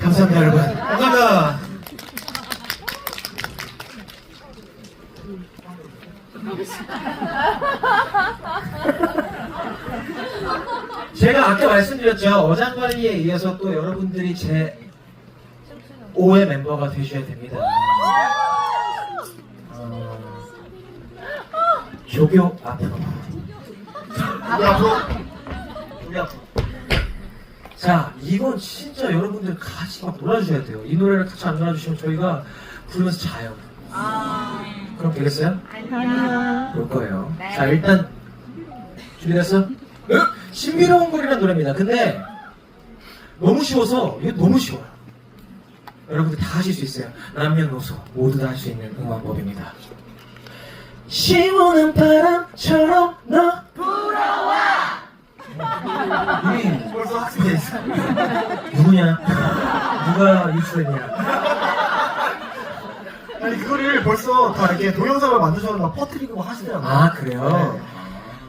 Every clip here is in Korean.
감사합니다, 여러분. 감사합니다. 제가 아까 말씀드렸죠. 어장관리에 의해서 또 여러분들이 제 5의 멤버가 되셔야 됩니다. 어, 조교 앞으로. 우리 앞으로 우리 앞으로 자, 이건 진짜 여러분들 같이 막 놀아주셔야 돼요. 이 노래를 같이 안 놀아주시면 저희가 부르면서 자요. 그럼 되겠어요? 볼 거예요. 자, 일단 준비됐어? 어? 신비로운 거리라는 노래입니다. 근데 너무 쉬워서 이거 너무 쉬워요. 여러분들 다 하실 수 있어요. 남녀노소 모두 다 할 수 있는 응원법입니다. 시원한 바람처럼 너 이미 벌써 학생이 있어 누구냐? 누가 유출했냐? 아니 그거를 벌써 다 이렇게 동영상을 만드셔서 막 퍼뜨리고 하시더라고요 아 그래요?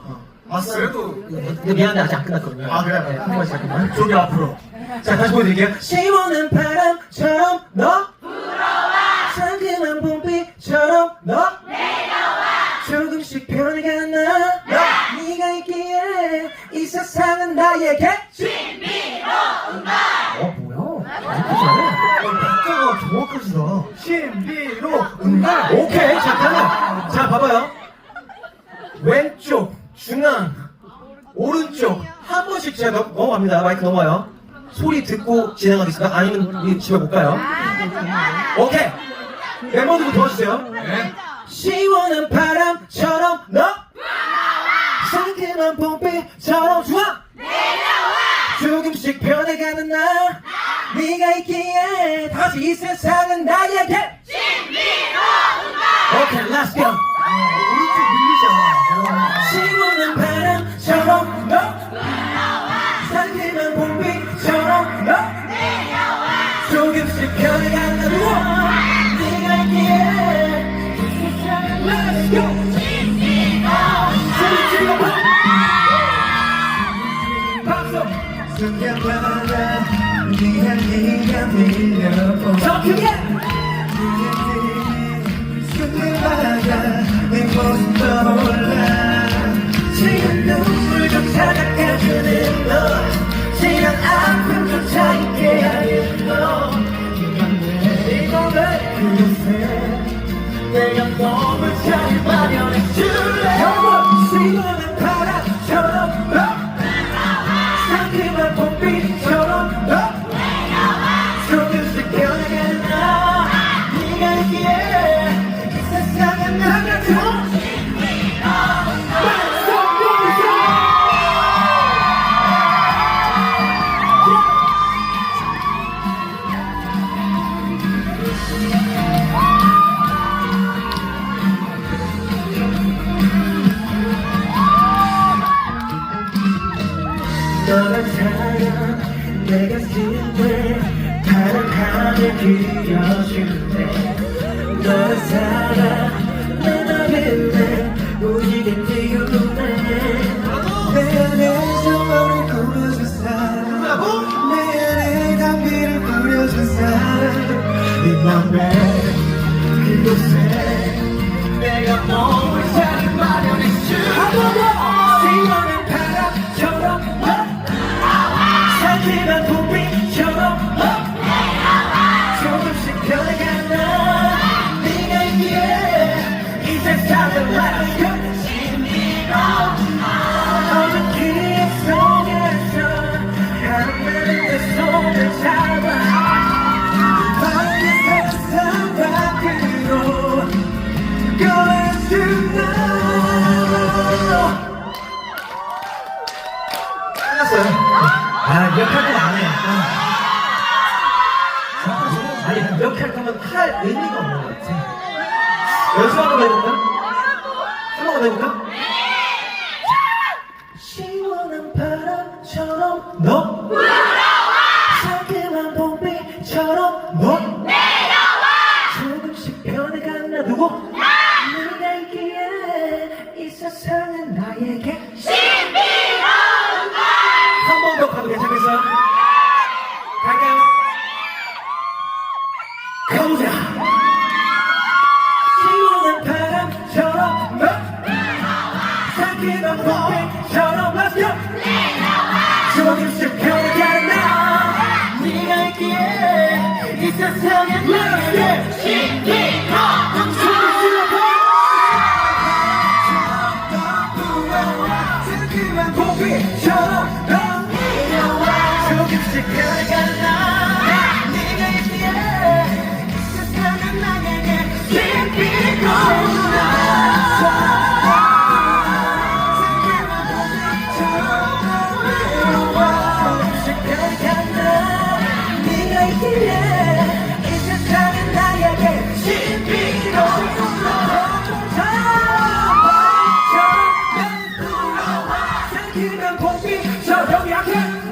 어. 봤어요? 근데 미안한데 아직 안 끝났거든요. 아, 그래요? 네, 한 번만 잠깐만. 저기 앞으로 자 다시 보여드릴게요. 시원한 바람처럼 너 불어와 상큼한 봄비처럼 너 내려와 조금씩 변해가는 나 네가 있기에 이 세상은 나에게 신비로운 날 어 뭐야? 이렇게 잘해? 어, 박자가 정확하시다 신비로 오케이 잠깐만 자 봐봐요. 왼쪽 중앙 오른쪽. 한 번씩 제가 넘- 넘어갑니다. 마이크 넘어요. 소리 듣고 진행하겠습니다. 아니면 이 집에 못 가요. 오케이. 멤버들 도와주세요. 네. 시원한 바람처럼 너? 상큼한 봄비처럼 좋아. 조금씩 변해가는 나. 네가 있기에 다시 이 세상은 나에게 오케이 let's go. 오른쪽 밀리잖아 시원한 바람처럼 너 상큼한 봄비처럼 너 조금씩 너 네가 있기에. 이 세상은 let's go. 소리 질러봐. 박수. 순간마다 네가 네가 밀려오 더 크게 상 너란 사랑 내가 쓸때 다른 하늘 그려줄래? 너란 사랑 내 맘에 우리게 띄우네 내? 안에서 너를 꾸며준 사람 내 안에 담비를 뿌려준 사람 네 맘에 그곳에 내가 머 있기 고삐처럼 넌 이녀와 조금씩 변해가는 我必须要咬片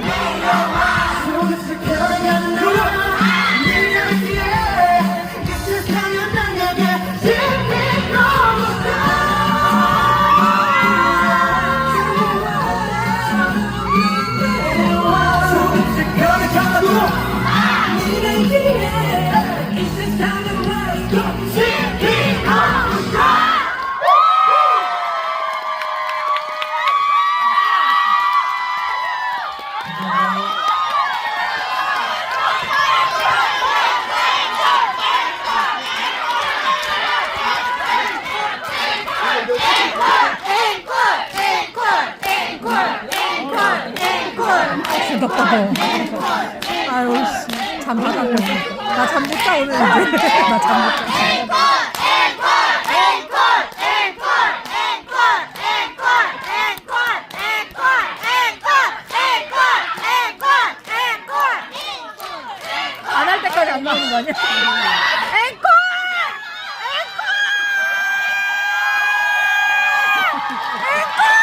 아유, 씨. 잠 못 자, 오늘 이제. 나잠 못 자. Incredible!